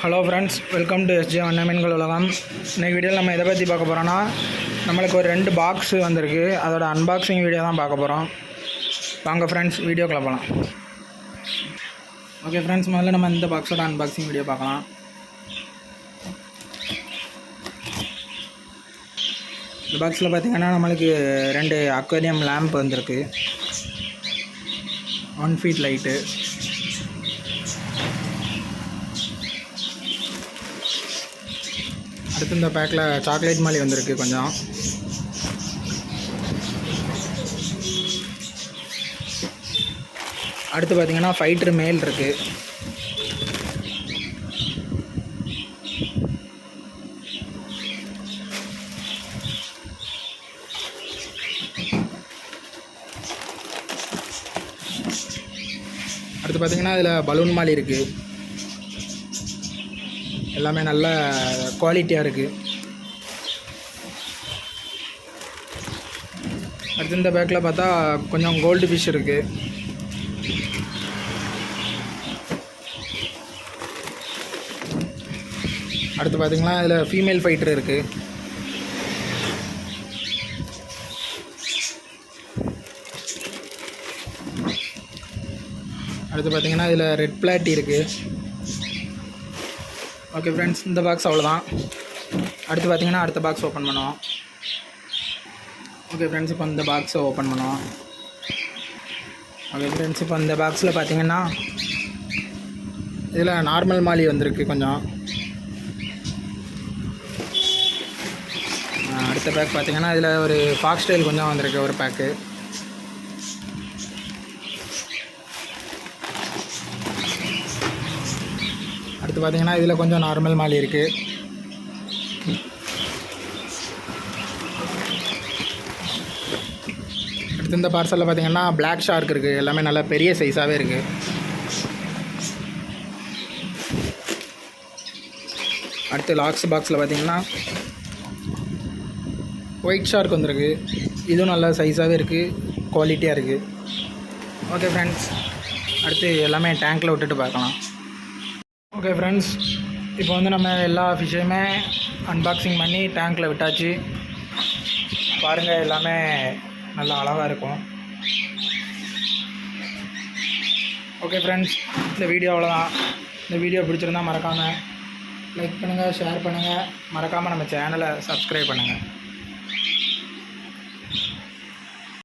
Hello friends welcome to SJ வண்ண மீன்கள் உலகம் இன்றைக்கு வீடியோவில் நம்ம எதை பற்றி பார்க்க போகிறோன்னா நம்மளுக்கு ஒரு ரெண்டு பாக்ஸு வந்திருக்கு. அதோட அன்பாக்சிங் வீடியோ தான் பார்க்க போகிறோம் வாங்க ஃப்ரெண்ட்ஸ் வீடியோக்குள்ள போகலாம் ஓகே ஃப்ரெண்ட்ஸ் முதல்ல நம்ம இந்த பாக்ஸோட அன்பாக்சிங் வீடியோ பார்க்கலாம். இந்த பாக்ஸில் பார்த்தீங்கன்னா நம்மளுக்கு ரெண்டு அக்வேரியம் லேம்ப் வந்திருக்கு. ஒன் ஃபீட் லைட்டு அடுத்து இந்த பேக்கில் சாக்லேட் மாதிரி வந்திருக்கு கொஞ்சம். அடுத்து பார்த்தீங்கன்னா ஃபைட்ரு மேல் இருக்குது அடுத்து பார்த்தீங்கன்னா இதில் பலூன் மாதிரி இருக்குது எல்லாமே நல்ல குவாலிட்டியாக இருக்குது அடுத்து இந்த பேக்கில் பார்த்தா கொஞ்சம் கோல்டு ஃபிஷ் இருக்குது அடுத்து பார்த்தீங்கன்னா இதில் ஃபீமேல் ஃபைட்டர் இருக்குது அடுத்து பார்த்தீங்கன்னா இதில் ரெட் பிளாட்டி இருக்குது ஓகே ஃப்ரெண்ட்ஸ் இந்த பாக்ஸ் அவ்வளோதான் அடுத்து பார்த்தீங்கன்னா அடுத்த பாக்ஸ் ஓப்பன் பண்ணுவோம். ஓகே ஃப்ரெண்ட்ஸ் இப்போ இந்த பாக்ஸை ஓப்பன் பண்ணுவோம். ஓகே ஃப்ரெண்ட்ஸ் இப்போ இந்த பாக்ஸில் பார்த்தீங்கன்னா இதில் நார்மல் மாலி வந்திருக்கு கொஞ்சம். அடுத்த பேக் பார்த்தீங்கன்னா இதில் ஒரு ஃபாக்ஸ்டைல் கொஞ்சம் வந்திருக்கு ஒரு பேக்கு அடுத்து பார்த்தீங்கன்னா இதில் கொஞ்சம் நார்மல் மாலி இருக்குது அடுத்து இந்த பார்சலில் பார்த்தீங்கன்னா பிளாக் ஷார்க் இருக்குது எல்லாமே நல்லா பெரிய சைஸாகவே இருக்குது அடுத்து லாக்ஸ் பாக்ஸில் பார்த்தீங்கன்னா ஒயிட் ஷார்க் வந்திருக்கு. இதுவும் நல்லா சைஸாகவே இருக்குது குவாலிட்டியாக இருக்குது ஓகே ஃப்ரெண்ட்ஸ் அடுத்து எல்லாமே டேங்க்கில் விட்டுட்டு பார்க்கலாம். ஓகே ஃப்ரெண்ட்ஸ் இப்போ வந்து நம்ம எல்லா ஃபிஷ்ஷையுமே அன்பாக்சிங் பண்ணி டேங்க்கில் விட்டாச்சு. பாருங்கள் எல்லாமே நல்லா அழகாக இருக்கும். ஓகே ஃப்ரெண்ட்ஸ் இந்த வீடியோ அவ்வளோதான் இந்த வீடியோ பிடிச்சிருந்தா மறக்காமல் லைக் பண்ணுங்கள் ஷேர் பண்ணுங்கள் மறக்காமல் நம்ம சேனலை சப்ஸ்கிரைப் பண்ணுங்கள்